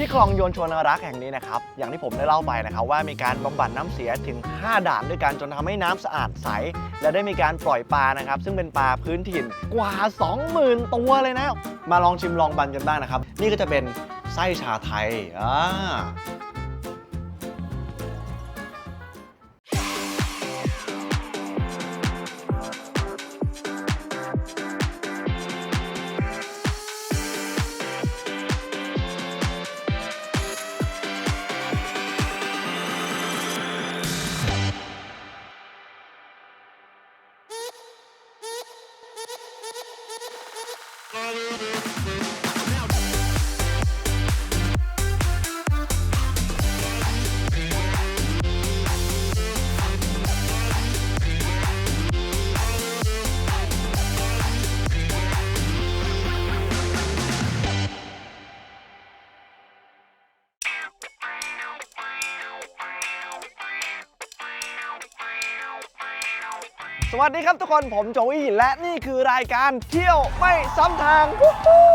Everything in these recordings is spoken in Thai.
ที่คลองโยนชวนรักแห่งนี้นะครับ อย่างที่ผมได้เล่าไปนะครับ ว่ามีการบำบัดน้ำเสียถึง 5 ด่านด้วยกันจนทำให้น้ำสะอาดใส และได้มีการปล่อยปลานะครับ ซึ่งเป็นปลาพื้นถิ่นกว่า 20,000 ตัวเลยนะ มาลองชิมลองบันกันบ้างนะครับ นี่ก็จะเป็นไส้ชาไทยอ่า วัสดีครับทุกคนผมโจอี้และนี่คือรายการเที่ยวไม่ซ้ำทางวู้ฮู้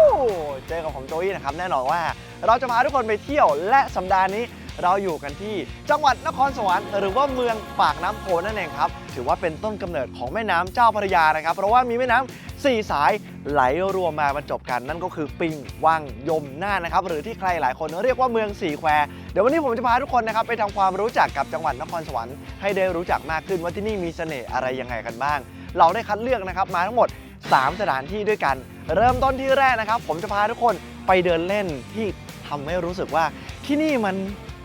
เจอกับผมโจอี้นะครับแน่นอนว่า เราจะพาทุกคนไปเที่ยวและสัปดาห์นี้เราอยู่กันที่จังหวัดนครสวรรค์หรือว่าเมืองปากน้ำโพนั่นเองครับ ถือว่าเป็นต้นกำเนิดของแม่น้ำเจ้าพระยานะครับ เพราะว่ามีแม่น้ำ 4 สายไหลรวมมาบรรจบกันนั่นก็คือปิงวังยมน่านนะครับหรือที่ใครหลายคนเรียกว่าเมืองสี่แควเดี๋ยววันนี้ผมจะพาทุกคนนะครับไปทำความรู้จักกับจังหวัดนครสวรรค์ให้ได้รู้จักมากขึ้นว่าที่นี่มีเสน่ห์อะไรยังไงกันบ้าง เราได้คัดเลือกนะครับมาทั้งหมด 3 สถานที่ด้วยกัน เริ่มต้นที่แรกนะครับ ผมจะพาทุกคนไปเดินเล่นที่ทำให้รู้สึกว่าที่นี่มัน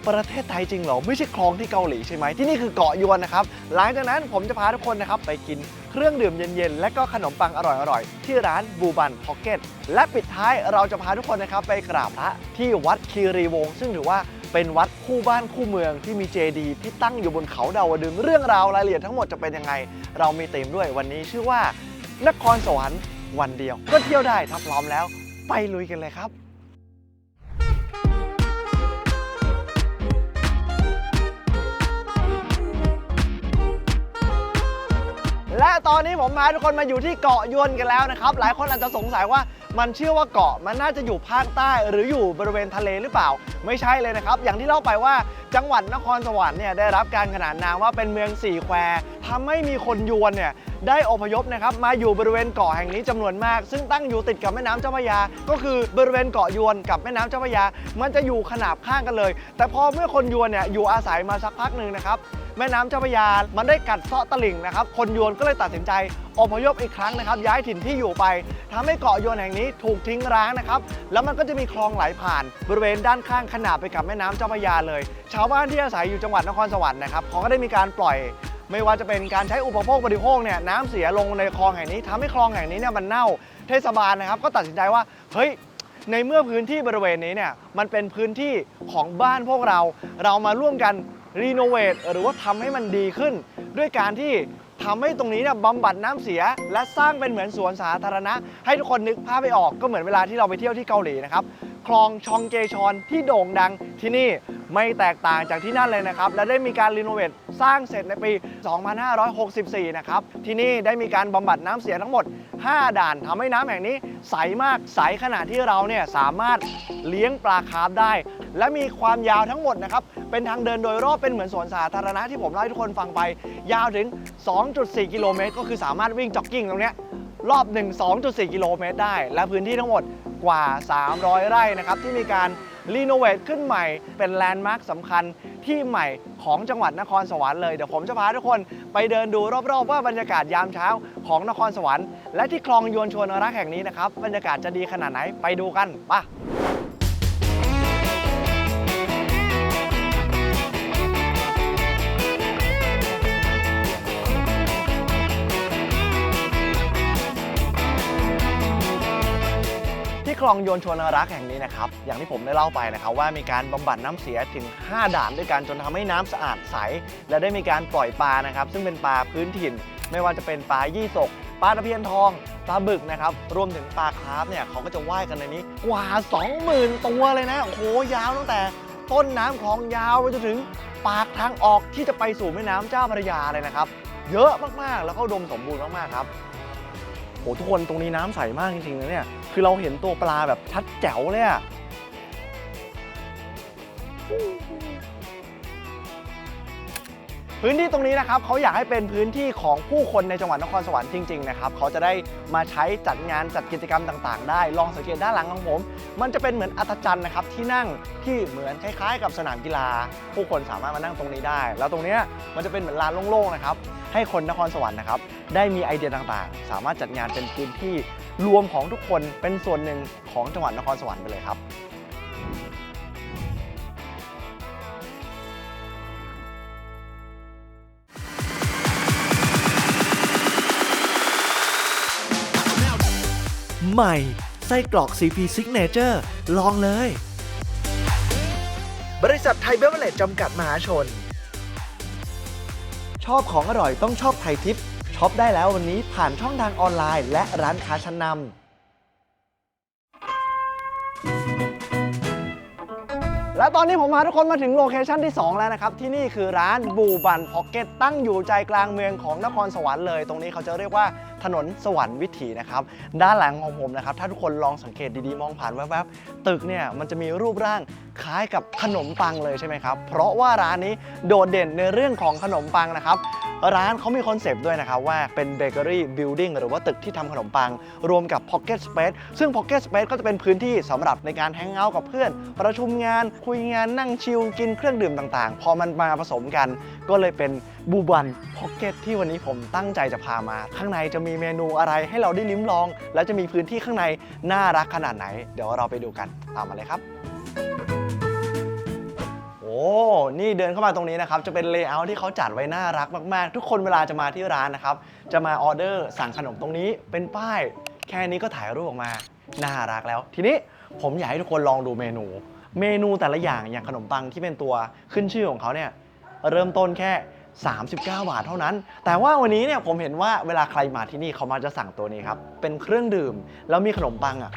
ประเทศไทยจริงเหรอ ไม่ใช่คลองที่เกาหลีใช่ไหมที่นี่คือเกาะยวนนะครับ หลังจากนั้นผมจะพาทุกคนนะครับ ไปกินเครื่องดื่มเย็นๆ และก็ขนมปังอร่อยๆ ที่ร้านบูบันพ็อกเก็ตและปิดท้ายเราจะพาทุกคนนะครับ ไปกราบพระที่วัดคีรีวงศ์ซึ่งถือว่าเป็นวัดคู่บ้านคู่เมืองที่มีเจดีย์ที่ตั้งอยู่บนเขาดาวดึงเรื่องราวรายละเอียดทั้งหมดจะเป็นยังไง เรามีธีมด้วยวันนี้ชื่อว่านครสวรรค์วันเดียว ก็เที่ยวได้ถ้าพร้อมแล้ว ไปลุยกันเลยครับ ตอนนี้ผมพาทุกคนมาอยู่ที่เกาะยวนกันแล้วนะครับ หลายคนอาจจะสงสัยว่ามันเชื่อว่าเกาะมันน่าจะอยู่ภาคใต้ หรืออยู่บริเวณทะเลหรือเปล่า ไม่ใช่เลยนะครับ อย่างที่เล่าไปว่าจังหวัดนครสวรรค์เนี่ยได้รับการขนานนามว่าเป็นเมืองสี่แควทำให้มีคนยวนเนี่ย ได้อพยพนะครับมาอยู่บริเวณเกาะแห่งนี้จำนวนมาก ซึ่งตั้งอยู่ติดกับแม่น้ำเจ้าพระยา ก็คือบริเวณเกาะยวนกับแม่น้ำเจ้าพระยา มันจะอยู่ขนาบข้างกันเลย แต่พอเมื่อคนยวนเนี่ยอยู่อาศัยมาสักพักหนึ่งนะครับแม่น้ำเจ้าพระยา มันได้กัดเซาะตลิ่งนะครับ คนยวนก็เลยตัดสินใจอพยพอีกครั้งนะครับ ย้ายถิ่นที่อยู่ไปทำให้เกาะยวนแห่งนี้ถูกทิ้งร้างนะครับ แล้วมันก็จะมีคลองไหลผ่าน บริเวณด้านข้างขนาบไปกับแม่น้ำเจ้าพระยาเลย ชาวบ้านที่อาศัยอยู่จังหวัดนครสวรรค์นะครับเขาก็ได้มีการปล่อย ไม่ว่าจะเป็นการใช้อุปโภคบริโภคเนี่ยน้ำเสียลงในคลองแห่งนี้ทำให้คลองแห่งนี้เนี่ยมันเน่าเทศบาลนะครับ ก็ตัดสินใจว่าเฮ้ยในเมื่อพื้นที่บริเวณนี้เนี่ยมันเป็นพื้นที่ของบ้านพวกเรา เรามาร่วมกันรีโนเวทหรือว่าทำให้มันดีขึ้น ด้วยการที่ ทำให้ตรงนี้เนี่ยบำบัดน้ำเสีย และสร้างเป็นเหมือนสวนสาธารณะ ให้ทุกคนนึกภาพไปออกก็เหมือนเวลาที่เราไปเที่ยวที่เกาหลีนะครับคลองชองเกชอนที่โด่งดังที่นี่ไม่แตกต่างจากที่นั่นเลยนะครับ และได้มีการรีโนเวทสร้างเสร็จในปี 2564 นะครับ ที่นี่ได้มีการบำบัดน้ำเสียทั้งหมด 5 ด่านทำให้น้ำแห่งนี้ใสมากใสขนาดที่เราเนี่ยสามารถเลี้ยงปลาคาร์ฟได้และมีความยาวทั้งหมดนะครับ เป็นทางเดินโดยรอบเป็นเหมือนสวนสาธารณะที่ผมเล่าให้ทุกคนฟังไป ยาวถึง 2.4 กิโลเมตร ก็คือสามารถวิ่งจ็อกกิ้งตรงนี้รอบ1 2.4 กิโลเมตรได้ และพื้นที่ทั้งหมดกว่า 300 ไร่นะครับที่มีการรีโนเวทขึ้นใหม่เป็นแลนด์มาร์คสำคัญที่ใหม่ของจังหวัดนครสวรรค์เลย เดี๋ยวผมจะพาทุกคนไปเดินดูรอบๆ ว่าบรรยากาศยามเช้าของนครสวรรค์ และที่คลองยวนชวนรักแห่งนี้นะครับบรรยากาศจะดีขนาดไหนไปดูกันป่ะ คลองโยนชวนรักแห่งนี้นะครับ อย่างที่ผมได้เล่าไปนะครับว่ามีการบำบัดน้ำเสียถึง 5 ด่านด้วยกันจนทำให้น้ำสะอาดใส และได้มีการปล่อยปลานะครับ ซึ่งเป็นปลาพื้นถิ่น ไม่ว่าจะเป็นปลายี่สกปลาตะเพียนทองปลาบึกนะครับ รวมถึงปลาคร์ฟเนี่ยเขาก็จะว่ายกันในนี้กว่า 20,000 ตัวเลยนะ โอ้โห ยาวตั้งแต่ต้นน้ำคลองยาวไปจนถึงปากทางออกที่จะไปสู่แม่น้ำเจ้าพระยาเลยนะครับ เยอะมากๆ แล้วก็ดมสมบูรณ์มากๆครับ โหทุกคนตรงนี้น้ำใสมากจริงๆนะเนี่ย คือเราเห็นตัวปลาแบบชัดแจ๋วเลยอะ พื้นที่ตรงนี้นะครับเขาอยากให้เป็นพื้นที่ของผู้คนในจังหวัดนครสวรรค์จริงๆนะครับเขาจะได้มาใช้จัดงานจัดกิจกรรมต่างๆ ได้ ลองสังเกตด้านหลังของผม มันจะเป็นเหมือนอัศจรรย์นะครับที่นั่งที่เหมือนคล้ายๆ กับสนามกีฬา ผู้คนสามารถมานั่งตรงนี้ได้ แล้วตรงเนี้ยมันจะเป็นเหมือนลานโล่งๆนะครับให้คนนครสวรรค์นะครับได้มีไอเดียต่างๆ สามารถจัดงานเป็นพื้นที่รวมของทุกคนเป็นส่วนหนึ่งของจังหวัดนครสวรรค์ไปเลยครับ ใหม่ ไส้กรอก CP Signature ลองเลย บริษัทไทยเบเวอร์เลจจำกัดมหาชน ชอบของอร่อยต้องชอบไทยทิปช็อปได้แล้ววันนี้ผ่านช่องทางออนไลน์ และร้านค้าชั้นนำ และตอนนี้ผมพาทุกคนมาถึงโลเคชันที่ 2 แล้วนะครับ ที่นี่คือร้านบูบันพ็อกเก็ตตั้งอยู่ใจกลางเมืองของนครสวรรค์เลย ตรงนี้เขาจะเรียกว่าถนนสวรรค์วิถีนะครับ ด้านหลังของผมนะครับ ถ้าทุกคนลองสังเกตดีๆ มองผ่านแวบๆ ตึกเนี่ยมันจะมีรูปร่างคล้ายกับขนมปังเลยใช่ไหมครับ เพราะว่าร้านนี้โดดเด่นในเรื่องของขนมปังนะครับ ร้านเขามีคอนเซปต์ด้วยนะครับว่าเป็นเบเกอรี่บิลดิ้งหรือว่าตึกที่ทำขนมปัง รวมกับพ็อกเก็ตสเปซซึ่งพ็อกเก็ตสเปซก็จะเป็นพื้นที่สำหรับในการแฮงเอาท์กับเพื่อน ประชุมงานคุยงานนั่งชิลกินเครื่องดื่มต่างๆ พอมันมาผสมกัน ก็เลยเป็นบูบันพ็อกเก็ตที่วันนี้ผมตั้งใจจะพามา ข้างในจะมีเมนูอะไรให้เราได้ลิ้มลอง แล้วจะมีพื้นที่ข้างในน่ารักขนาดไหน เดี๋ยวเราไปดูกันตามมาเลยครับ นี่เดินเข้ามาตรงนี้นะครับ จะเป็นเลเยอร์ที่เขาจัดไว้น่ารักมาก ๆ ทุกคนเวลาจะมาที่ร้านนะครับ จะมาออเดอร์สั่งขนมตรงนี้เป็นป้าย แค่นี้ก็ถ่ายรูปออกมา น่ารักแล้ว ทีนี้ผมอยากให้ทุกคนลองดูเมนู เมนูแต่ละอย่างอย่างขนมปังที่เป็นตัวขึ้นชื่อของเขาเนี่ยเริ่มต้นแค่ 39 บาทเท่านั้น แต่ว่าวันนี้เนี่ยผมเห็นว่าเวลาใครมาที่นี่เขามาจะสั่งตัวนี้ครับเป็นเครื่องดื่ม แล้วมีขนมปังอะ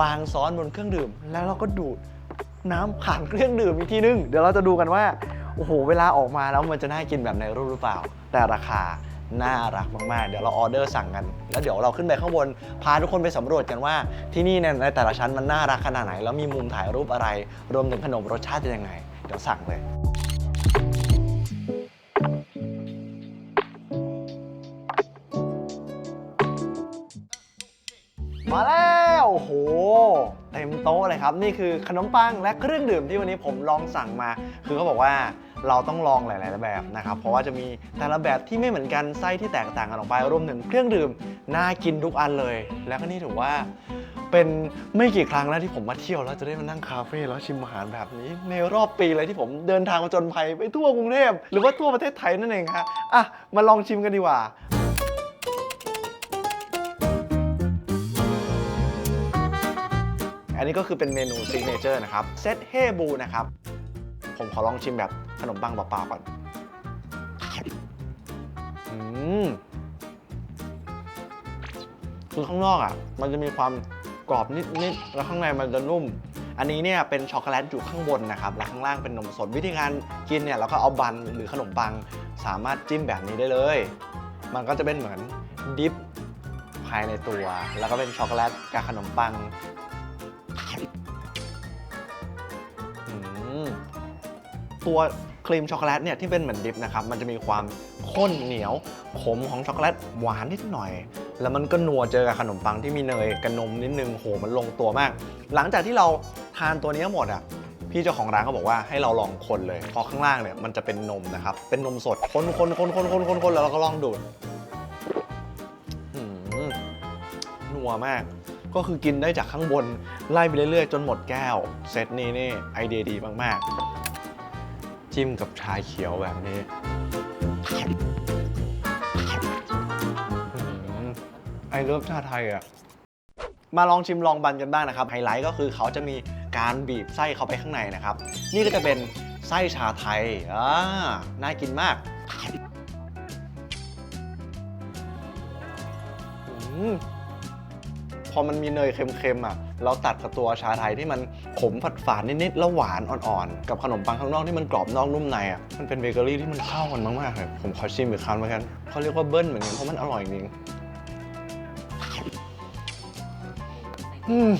วางซ้อนบนเครื่องดื่ม แล้วเราก็ดูด น้ำผ่านเครื่องดื่มอีกทีนึง เดี๋ยวเราจะดูกันว่า โอ้โห เวลาออกมาแล้วมันจะน่ากินแบบในรูปหรือเปล่า แต่ราคาน่ารักมาก ๆ เดี๋ยวเราออเดอร์สั่งกัน แล้วเดี๋ยวเราขึ้นไปข้างบน พาทุกคนไปสำรวจกันว่า ที่นี่เนี่ยในแต่ละชั้นมันน่ารักขนาดไหน แล้วมีมุมถ่ายรูปอะไร รวมถึงขนมรสชาติเป็นยังไง เดี๋ยวสั่งเลยมาแล้ว โอ้โห เต็มโต๊ะเลยครับ นี่คือขนมปังและเครื่องดื่มที่วันนี้ผมลองสั่งมา คือเขาบอกว่าเราต้องลองหลาย ๆ แบบนะครับ เพราะว่าจะมีแต่ละแบบที่ไม่เหมือนกันไส้ที่แตกต่างกันออกไปรวมถึงเครื่องดื่มน่ากินทุกอันเลย แล้วก็นี่ถือว่าเป็นไม่กี่ครั้งแล้วที่ผมมาเที่ยวแล้วจะได้มานั่งคาเฟ่แล้วชิมอาหารแบบนี้ ในรอบปีเลยที่ผมเดินทางมาจนภัยไปทั่วกรุงเทพหรือว่าทั่วประเทศไทยนั่นเองฮะอะมาลองชิมกันดีกว่า อันนี้ก็คือเป็นเมนูซิกเนเจอร์นะครับ เซตเฮบูนะครับ ผมขอลองชิมแบบขนมปังเปล่าๆก่อน อืมคือข้างนอกอะ มันจะมีความกรอบนิดๆ แล้วข้างในมันจะนุ่ม อันนี้เนี่ยเป็นช็อกโกแลตอยู่ข้างบนนะครับ และข้างล่างเป็นนมสด วิธีการกินเนี่ยเราก็เอาบันหรือขนมปังสามารถจิ้มแบบนี้ได้เลย มันก็จะเป็นเหมือนดิฟภายในตัว แล้วก็เป็นช็อกโกแลตกับขนมปัง ตัวครีมช็อกโกแลตเนี่ยที่เป็นเหมือนดิฟนะครับมันจะมีความข้นเหนียวขมของช็อกโกแลตหวานนิดหน่อย แล้วมันก็นัวเจอกับขนมปังที่มีเนยกับนมนิดนึงโหมันลงตัวมาก หลังจากที่เราทานตัวนี้หมดอะพี่เจ้าของร้านก็บอกว่าให้เราลองคนเลยเพราะข้างล่างเนี่ยมันจะเป็นนมนะครับ เป็นนมสดคนคนคนคนคนคนคนแล้วเราก็ลองดูดนัวมาก ก็คือกินได้จากข้างบนไล่ไปเรื่อยๆ จนหมดแก้ว เซตนี้นี่ไอเดียดีมากๆ จิ้มกับชาเขียวแบบนี้อื้อหือไอเลิฟชาไทยอะ มาลองชิมลองบันกันบ้างนะครับ ไฮไลท์ก็คือเขาจะมีการบีบไส้เข้าไปข้างในนะครับ นี่ก็จะเป็นไส้ชาไทยอ่าน่ากินมากอืมพ อมันมีเนยเค็มๆอะเราตัดกับตัวชาไทยที่มันขมฝาดๆนิดๆแล้วหวานอ่อนๆ กับขนมปังข้างนอกที่มันกรอบนอกนุ่มในอะมันเป็นเบเกอรี่ที่มันเข้ากันมากๆเลยผมขอชิมอีกคำเหมือนกันเขาเรียกว่าเบิ้ลเหมือนกันเพราะมันอร่อยจริงอืม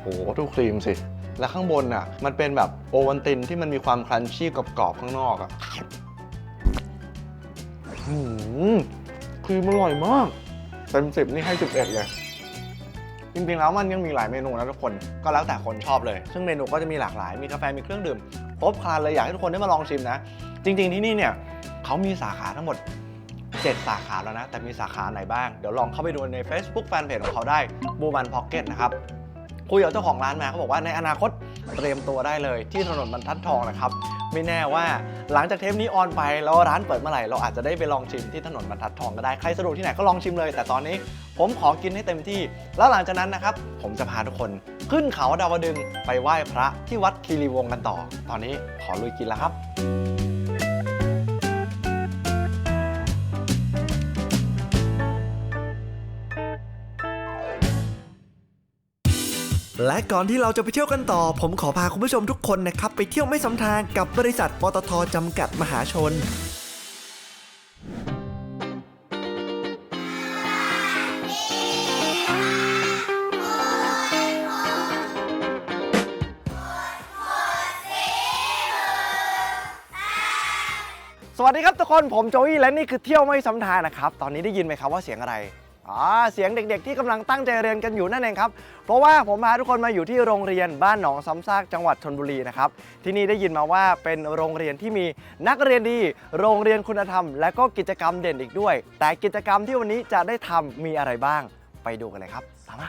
โหดูครีมสิ แล้วข้างบนอะ มันเป็นแบบโอวันตินที่มันมีความครันชี่กรอบๆข้างนอกอะหืมครีมอร่อยมากเต็มสิบนี่ให้11เลย จริงๆแล้วมันยังมีหลายเมนูนะทุกคนก็แล้วแต่คนชอบเลย ซึ่งเมนูก็จะมีหลากหลายมีกาแฟมีเครื่องดื่มครบครันเลยอยากให้ทุกคนได้มาลองชิมนะ จริง ๆที่นี่เนี่ยเขามีสาขาทั้งหมด 7 สาขาแล้วนะ แต่มีสาขาไหนบ้าง เดี๋ยวลองเข้าไปดูใน Facebook Fanpage ของเขาได้บูมันพ็อกเก็ตนะครับ คุยกับเจ้าของร้านมาเขาบอกว่าในอนาคตเตรียมตัวได้เลยที่ถนนบรรทัดทองนะครับไม่แน่ว่าหลังจากเทปนี้ออนไปแล้วร้านเปิดเมื่อไหร่เราอาจจะได้ไปลองชิมที่ถนนบรรทัดทองก็ได้ใครสะดวกที่ไหนก็ลองชิมเลย แต่ตอนนี้ผมขอกินให้เต็มที่ แล้วหลังจากนั้นนะครับผมจะพาทุกคนขึ้นเขาดาวดึงไปไหว้พระที่วัดคีรีวงศ์กันต่อ ตอนนี้ขอลุยกินแล้วครับ และก่อนที่เราจะไปเที่ยวกันต่อ ผมขอพาคุณผู้ชมทุกคนนะครับ ไปเที่ยวไม่ซ้ำทางกับบริษัทปตทจำกัดมหาชนสวัสดีครับทุกคนผมโจอี้และนี่คือเที่ยวไม่ซ้ำทางนะครับ ตอนนี้ได้ยินไหมครับว่าเสียงอะไร อ๋อเสียงเด็กๆที่กำลังตั้งใจเรียนกันอยู่นั่นเองครับ เพราะว่าผมพาทุกคนมาอยู่ที่โรงเรียนบ้านหนองซ้ำซากจังหวัดชนบุรีนะครับ ที่นี่ได้ยินมาว่าเป็นโรงเรียนที่มีนักเรียนดี โรงเรียนคุณธรรม และก็กิจกรรมเด่นอีกด้วย แต่กิจกรรมที่วันนี้จะได้ทำมีอะไรบ้าง ไปดูกันเลยครับตามมา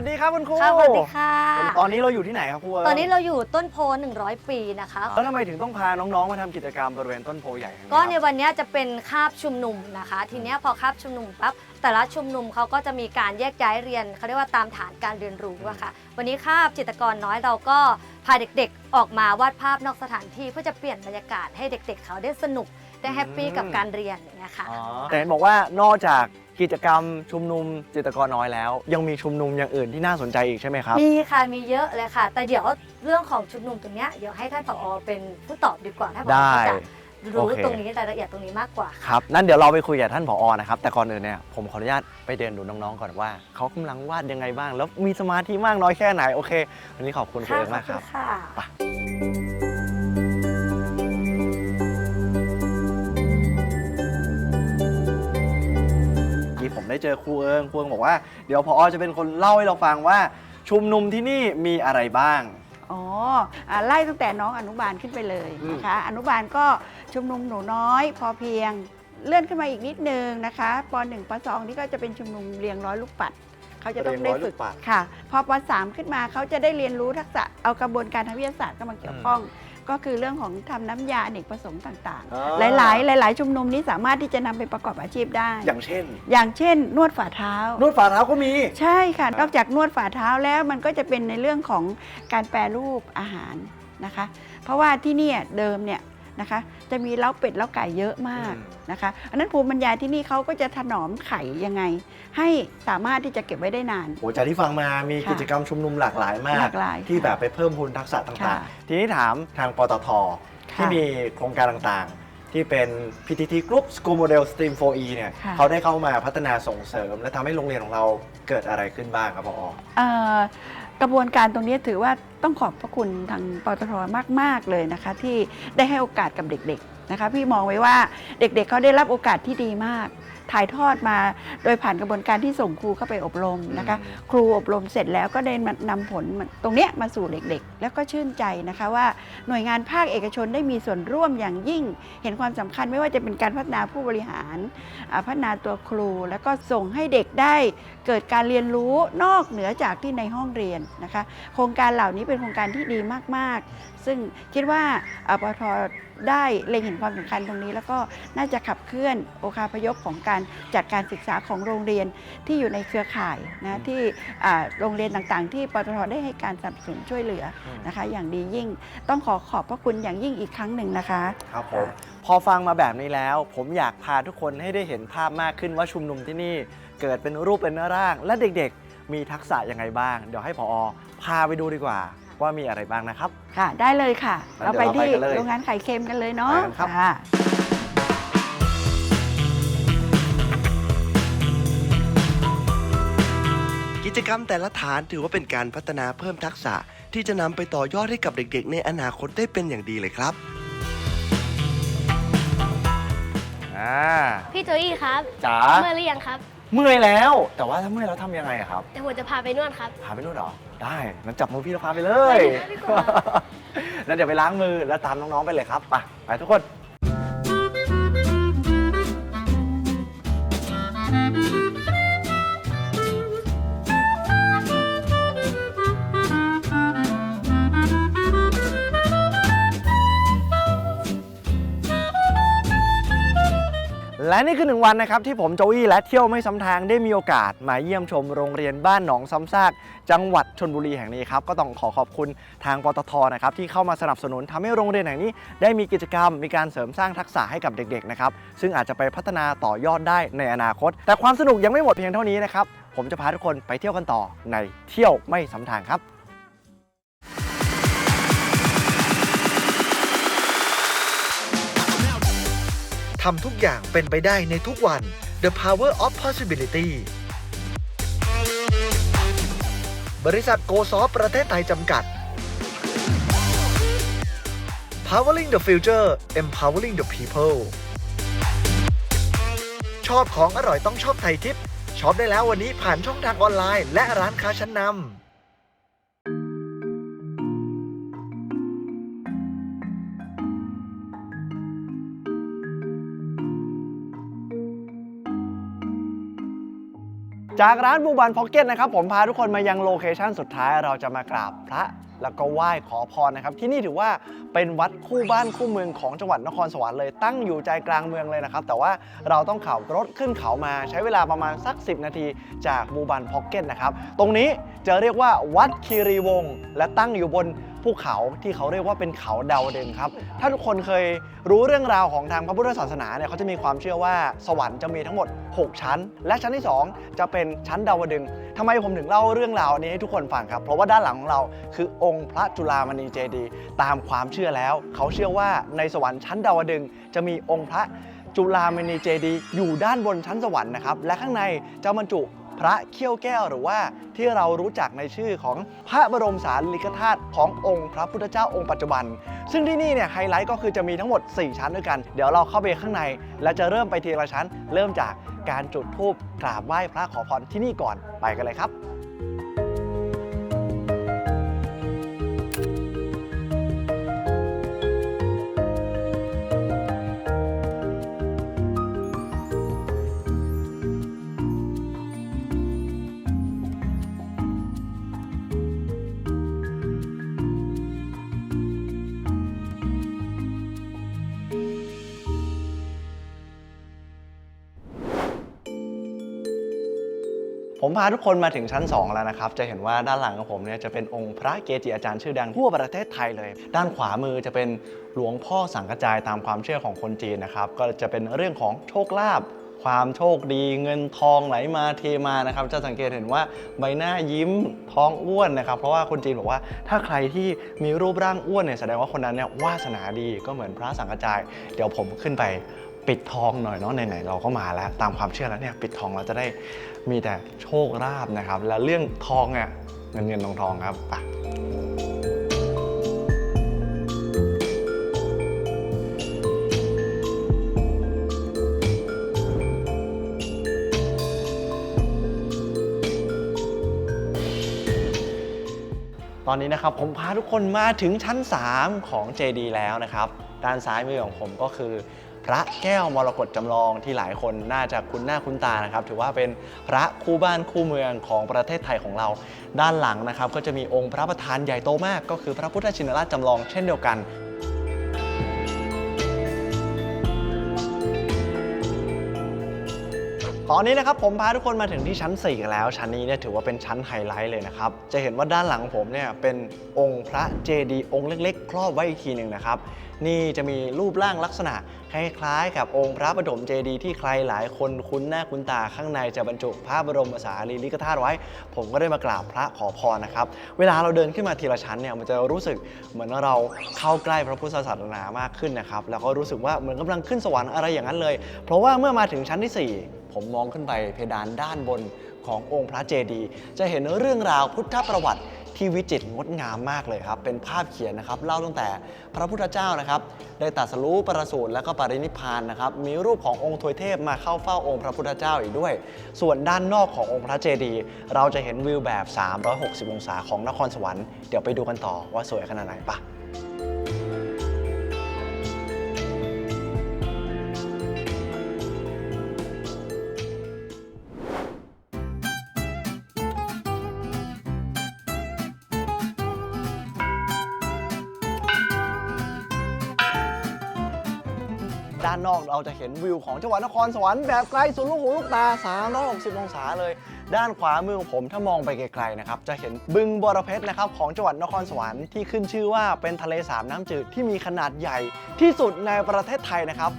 วัสดีครับคุณครูค่ะสวัสดีค่ะ ตอนนี้เราอยู่ที่ไหนครับครูตอนนี้เราอยู่ต้นโพ 100 ปีนะคะ แล้วทำไมถึงต้องพาน้องๆมาทำกิจกรรมบริเวณต้นโพใหญ่แห่งนี้ก็ในครับวันนี้จะเป็นคาบชุมนุมนะคะ ทีเนี้ยพอคาบชุมนุมปั๊บแต่ละชุมนุมเขาก็จะมีการแยกย้ายเรียนเขาเรียกว่าตามฐานการเรียนรู้อะค่ะ วันนี้คาบจิตรกรน้อยเราก็พาเด็กๆออกมาวาดภาพนอกสถานที่เพื่อจะเปลี่ยนบรรยากาศให้เด็กๆ เขาได้สนุกได้แฮปปี้กับการเรียนอย่างเงี้ยค่ะอ๋อแต่เห็นบอกว่านอกจาก กิจกรรมชุมนุมจิตรกรน้อยแล้ว ยังมีชุมนุมอย่างอื่นที่น่าสนใจอีกใช่ไหมครับ มีค่ะ มีเยอะเลยค่ะ แต่เดี๋ยวเรื่องของชุมนุมตรงเนี้ยเดี๋ยวให้ท่านผอเป็นผู้ตอบดีกว่าท่านผอได้เขาจะรู้โอเค ตรงนี้รายละเอียดตรงนี้มากกว่า ครับนั่นเดี๋ยวเราไปคุยกับท่านผอนะครับ แต่ก่อนอื่นเนี่ยผมขออนุญาตไปเดินดูน้องๆก่อนว่าเขากำลังวาดยังไงบ้าง แล้วมีสมาธิมากน้อยแค่ไหนโอเควันนี้ขอบคุณคุณค่ะเอิงขอมาบกคุคณรับค่ะ ไป ผมได้เจอครูเอิงครูเอิงบอกว่าเดี๋ยวพอจะเป็นคนเล่าให้เราฟังว่า ชุมนุมที่นี่มีอะไรบ้าง อ๋ออ่าไล่ตั้งแต่น้องอนุบาลขึ้นไปเลยนะคะ อนุบาลก็ชุมนุมหนูน้อย พอเพียงเลื่อนขึ้นมาอีกนิดนึงนะคะป .1 ป .2 นี่ก็จะเป็นชุมนุมเรียงร้อยลูกปัดเขาจะต้องได้ฝึกเรียงร้อยลูกปัดค่ะ พอป .3 ขึ้นมาเขาจะได้เรียนรู้ทักษะเอากระบวนการทางวิทยาศาสตร์เข้ามาเกี่ยวข้อง ก็คือเรื่องของทำน้ำยาอเนกประสงค์ต่างอ๋อๆหลายๆ หลาย ๆ ชุมนุมนี้สามารถที่จะนำไปประกอบอาชีพได้ อย่างเช่น อย่างเช่น นวดฝ่าเท้า นวดฝ่าเท้าก็มี ใช่ค่ะ นอกจากนวดฝ่าเท้าแล้วมันก็จะเป็นในเรื่องของการแปรรูปอาหารนะคะ เพราะว่าที่เนี่ยเดิมเนี่ย นะคะ จะมีเล้าเป็ดเล้าไก่เยอะมากอืมนะคะ อันนั้นภูมิปัญญาที่นี่เขาก็จะถนอมไข่ยังไง ให้สามารถที่จะเก็บไว้ได้นาน โหจากที่ฟังมามีค่ะกิจกรรมชุมนุมหลากหลายมาก หลากหลายที่ค่ะแบบไปเพิ่มพูนทักษะต่างค่ะๆ ทีนี้ถามทางปตทค่ะที่มีโครงการต่างๆ ที่เป็น PTT Group School Model Stream 4E เนี่ยค่ะ เขาได้เข้ามาพัฒนาส่งเสริม และทำให้โรงเรียนของเราเกิดอะไรขึ้นบ้างครับพอ เอ่อ กระบวนการตรงนี้ถือว่าต้องขอบพระคุณทางปตทมาก ๆ เลยนะคะ ที่ได้ให้โอกาสกับเด็กๆนะคะพี่มองไว้ว่าเด็กๆเขาได้รับโอกาสที่ดีมาก ถ่ายทอดมาโดยผ่านกระบวนการที่ส่งครูเข้าไปอบรมนะคะ ครูอบรมเสร็จแล้วก็ได้มานำผลมาตรงเนี้ยมาสู่เด็กๆ แล้วก็ชื่นใจนะคะว่าหน่วยงานภาคเอกชนได้มีส่วนร่วมอย่างยิ่ง เห็นความสำคัญไม่ว่าจะเป็นการพัฒนาผู้บริหารอ่าพัฒนาตัวครู แล้วก็ส่งให้เด็กได้เกิดการเรียนรู้นอกเหนือจากที่ในห้องเรียนนะคะ โครงการเหล่านี้เป็นโครงการที่ดีมากๆซึ่งคิดว่าอ่าปทได้เล็งเห็นความสำคัญตรงนี้ แล้วก็น่าจะขับเคลื่อนโอคาพยพของการจัดการศึกษาของโรงเรียนที่อยู่ในเครือข่ายนะที่อ่าโรงเรียนต่างๆ ที่ปตทได้ให้การสนับสนุนช่วยเหลืออืมนะคะ อย่างดียิ่งต้องขอขอบพระคุณอย่างยิ่งอีกครั้งหนึ่งนะคะครับผมพอฟังมาแบบนี้แล้ว ผมอยากพาทุกคนให้ได้เห็นภาพมากขึ้นว่าชุมนุมที่นี่เกิดเป็นรูปเป็นร่าง และเด็กๆ มีทักษะยังไงบ้าง เดี๋ยวให้พอพาไปดูดีกว่า ว่ามีอะไรบ้างนะครับ ค่ะ ได้เลยค่ะ งั้นเราไปเดี๋ที่ยวเราไปกันเลยโรงงานไข่เค็มกันเลยเนาะไปกันครับ ค่ะกิจกรรมแต่ละฐานถือว่าเป็นการพัฒนาเพิ่มทักษะ ที่จะนำไปต่อยอดให้กับเด็กๆ ในอนาคตได้เป็นอย่างดีเลยครับ อ่าพี่โจอี้ครับจ๋าเมื่อหรือยังครับ เมื่อยแล้ว แต่ว่าถ้าเมื่อยแล้วทำยังไงอะครับเดี๋ยวผมจะพาไปนวดครับ พาไปนู่นเหรอ ได้งั้นจับมือพี่แล้วพาไปเลย ไปเลยดีกว่า แล้วเดี๋ยวไปล้างมือแล้วตามน้องๆไปเลยครับ ไป ไปทุกคน และนี่คือหนึ่งวันนะครับที่ผมโจวี่และเที่ยวไม่ซ้ำทางได้มีโอกาสมาเยี่ยมชมโรงเรียนบ้านหนองซ้ำซาก จังหวัดชนบุรีแห่งนี้ครับก็ต้องขอขอบคุณทางปตทนะครับที่เข้ามาสนับสนุนทำให้โรงเรียนแห่งนี้ ได้มีกิจกรรมมีการเสริมสร้างทักษะให้กับเด็กๆนะครับซึ่งอาจจะไปพัฒนาต่อยอดได้ในอนาคต แต่ความสนุกยังไม่หมดเพียงเท่านี้นะครับผมจะพาทุกคนไปเที่ยวกันต่อในเที่ยวไม่ซ้ำทางครับ ทำทุกอย่างเป็นไปได้ในทุกวัน The Power of Possibility บริษัทโกซอฟประเทศไทยจำกัด Powering the Future Empowering the People ชอบของอร่อยต้องชอบไทยทิปช็อปได้แล้ววันนี้ผ่านช่องทางออนไลน์ และร้านค้าชั้นนำ จากร้านบูบันพ็อกเก็ตนะครับผมพาทุกคนมายังโลเคชันสุดท้ายเราจะมากราบพระแล้วก็ไหว้ขอพรนะครับ ที่นี่ถือว่าเป็นวัดคู่บ้านคู่เมืองของจังหวัดนครสวรรค์เลย ตั้งอยู่ใจกลางเมืองเลยนะครับ แต่ว่าเราต้องขับรถขึ้นเขามาใช้เวลาประมาณสัก 10 นาทีจากบูบันพ็อกเก็ตนะครับ ตรงนี้จะเรียกว่าวัดคีรีวงศ์และตั้งอยู่บน ภูเขาที่เขาเรียกว่าเป็นเขาดาวดึงครับ ถ้าทุกคนเคยรู้เรื่องราวของทางพระพุทธศาสนาเนี่ยเขาจะมีความเชื่อว่าสวรรค์จะมีทั้งหมด 6 ชั้น และชั้นที่ 2 จะเป็นชั้นดาวดึงทำไมผมถึงเล่าเรื่องราวนี้ให้ทุกคนฟังครับ เพราะว่าด้านหลังของเราคือองค์พระจุลามณีเจดีย์ตามความเชื่อแล้ว เขาเชื่อว่าในสวรรค์ชั้นดาวดึงจะมีองค์พระจุลามณีเจดีย์อยู่ด้านบนชั้นสวรรค์นะครับและข้างในจะบรรจุ พระเขี้ยวแก้วหรือว่าที่เรารู้จักในชื่อของพระบรมสารีริกธาตุขององค์พระพุทธเจ้าองค์ปัจจุบัน ซึ่งที่นี่เนี่ยไฮไลท์ก็คือจะมีทั้งหมด 4 ชั้นด้วยกัน เดี๋ยวเราเข้าไปข้างใน และจะเริ่มไปทีละชั้น เริ่มจากการจุดธูปกราบไหว้พระขอพรที่นี่ก่อนไปกันเลยครับ ผมพาทุกคนมาถึงชั้น 2 แล้วนะครับ จะเห็นว่าด้านหลังของผมเนี่ยจะเป็นองค์พระเกจิอาจารย์ชื่อดังทั่วประเทศไทยเลย ด้านขวามือจะเป็นหลวงพ่อสังกระจายตามความเชื่อของคนจีนนะครับ ก็จะเป็นเรื่องของโชคลาภความโชคดีเงินทองไหลมาเทมานะครับ จะสังเกตเห็นว่าใบหน้ายิ้มท้องอ้วนนะครับ เพราะว่าคนจีนบอกว่าถ้าใครที่มีรูปร่างอ้วนเนี่ยแสดงว่าคนนั้นเนี่ยวาสนาดีก็เหมือนพระสังกระจาย เดี๋ยวผมขึ้นไป ปิดทองหน่อยเนาะไหนๆเราก็มาแล้ว ตามความเชื่อแล้วเนี่ยปิดทองเราจะได้มีแต่โชคลาภนะครับ และเรื่องทองเนี่ยเงินเงินทองทองครับไปตอนนี้นะครับผมพาทุกคนมาถึงชั้น 3 ของเจดีแล้วนะครับ ด้านซ้ายมือของผมก็คือ พระแก้วมรกตจำลองที่หลายคนน่าจะคุ้นหน้าคุ้นตานะครับ ถือว่าเป็นพระคู่บ้านคู่เมืองของประเทศไทยของเรา ด้านหลังนะครับ ก็จะมีองค์พระประธานใหญ่โตมาก ก็คือพระพุทธชินราชจำลองเช่นเดียวกัน ตอนนี้นะครับผมพาทุกคนมาถึงที่ชั้น 4 กันแล้ว ชั้นนี้เนี่ยถือว่าเป็นชั้นไฮไลท์เลยนะครับ จะเห็นว่าด้านหลังผมเนี่ยเป็นองค์พระเจดีย์องค์เล็กๆ ครอบไว้อีกทีหนึ่งนะครับ นี่จะมีรูปร่างลักษณะ คล้ายๆ กับองค์พระปฐมเจดีย์ที่ใครหลายคนคุ้นหน้าคุ้นตาข้างในจะบรรจุพระบรมสารีริกธาตุไว้ ผมก็ได้มากราบพระขอพรนะครับ เวลาเราเดินขึ้นมาทีละชั้นเนี่ยมันจะรู้สึกเหมือนเราเข้าใกล้พระพุทธศาสนามากขึ้นนะครับ แล้วก็รู้สึกว่าเหมือนกำลังขึ้นสวรรค์อะไรอย่างนั้นเลย เพราะว่าเมื่อมาถึงชั้นที่ 4 ผมมองขึ้นไปเพดานด้านบนขององค์พระเจดีย์จะเห็นเรื่องราวพุทธประวัติที่วิจิตรงดงามมากเลยครับ เป็นภาพเขียนนะครับ เล่าตั้งแต่พระพุทธเจ้านะครับ ได้ตรัสรู้ประสูติแล้วก็ปรินิพพานนะครับ มีรูปขององค์ทวยเทพมาเข้าเฝ้าองค์พระพุทธเจ้าอีกด้วย ส่วนด้านนอกขององค์พระเจดีย์เราจะเห็นวิวแบบ 360 องศาของนครสวรรค์เดี๋ยวไปดูกันต่อว่าสวยขนาดไหนปะ จะเห็นวิวของจังหวัดนครสวรรค์แบบไกลสุดลูกหูลูกตา 360 องศาเลย ด้านขวามือของผมถ้ามองไปไกลๆนะครับจะเห็นบึงบรเพชรนะครับของจังหวัดนครสวรรค์ที่ขึ้นชื่อว่าเป็นทะเลสาบน้ำจืดที่มีขนาดใหญ่ที่สุดในประเทศไทยนะครับ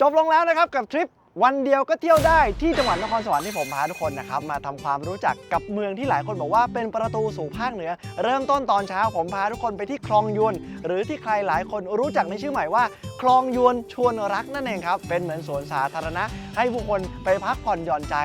จบลงแล้วนะครับกับทริป วันเดียวก็เที่ยวได้ที่จังหวัดนครสวรรค์ที่ผมพาทุกคนนะครับมาทำความรู้จักกับเมืองที่หลายคนบอกว่าเป็นประตูสู่ภาคเหนือ เริ่มต้นตอนเช้าผมพาทุกคนไปที่คลองยวนหรือที่ใครหลายคนรู้จักในชื่อใหม่ว่า คลองยวนชวนรักนั่นเองครับเป็นเหมือนสวนสาธารณะ ให้ผู้คนไปพักผ่อนหย่อนใจ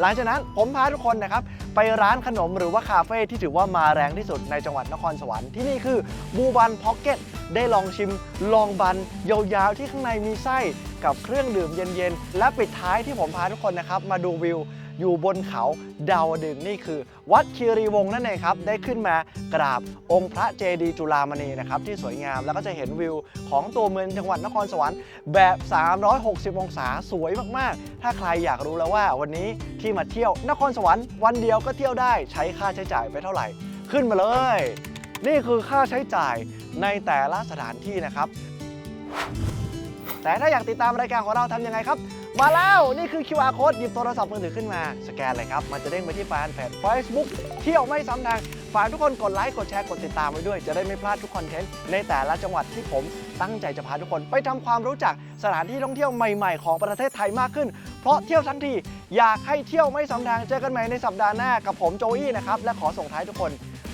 หลังจากนั้นผมพาทุกคนนะครับไปร้านขนมหรือว่าคาเฟ่ที่ถือว่ามาแรงที่สุดในจังหวัดนครสวรรค์ที่นี่คือบูบันพ็อกเก็ตได้ลองชิมลองบันยาวๆที่ข้างในมีไส้ กับเครื่องดื่มเย็นๆ และปิดท้ายที่ผมพาทุกคนนะครับ มาดูวิวอยู่บนเขาดาวดึงนี่คือ วัดคีรีวงศ์นั่นเองครับ ได้ขึ้นมากราบองค์พระเจดีย์จุฬามณีนะครับที่สวยงามแล้วก็จะเห็นวิวของตัวเมืองจังหวัดนครสวรรค์แบบ 360 องศาสวยมากๆ ถ้าใครอยากรู้แล้วว่าวันนี้ที่มาเที่ยวนครสวรรค์วันเดียวก็เที่ยวได้ใช้ค่าใช้จ่ายไปเท่าไหร่ ขึ้นมาเลย นี่คือค่าใช้จ่ายในแต่ละสถานที่นะครับ แต่ถ้าอยากติดตามรายการของเราทำยังไงครับ มาแล้วนี่คือ QR code หยิบโทรศัพท์มือถือขึ้นมา สแกนเลยครับ มันจะเด้งไปที่แฟนเพจ Facebook เที่ยวไม่ซ้ำทาง ฝากทุกคนกดไลค์ กดแชร์ กดติดตามไว้ด้วย จะได้ไม่พลาดทุกคอนเทนต์ในแต่ละจังหวัดที่ผมตั้งใจจะพาทุกคนไปทำความรู้จักสถานที่ท่องเที่ยวใหม่ๆ ของประเทศไทยมากขึ้น เพราะเที่ยวทั้งทีอยากให้เที่ยวไม่ซ้ำทาง เจอกันใหม่ในสัปดาห์หน้ากับผมโจอี้นะครับ และขอส่งท้ายทุกคน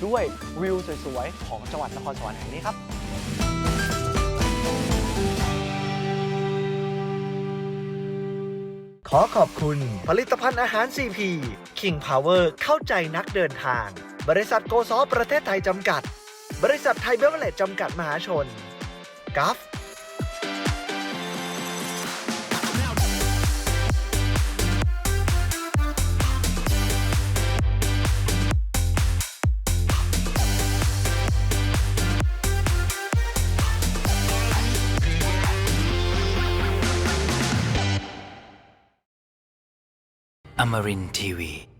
ด้วยวิวสวยๆ ของจังหวัดนครสวรรค์แห่งนี้ครับ ขอขอบคุณ ผลิตภัณฑ์อาหาร CP King Power เข้าใจนักเดินทาง บริษัทโกซอประเทศไทยจำกัด บริษัทไทยเบเวอร์เลจจำกัดมหาชนกัฟ Amarin Tiwi.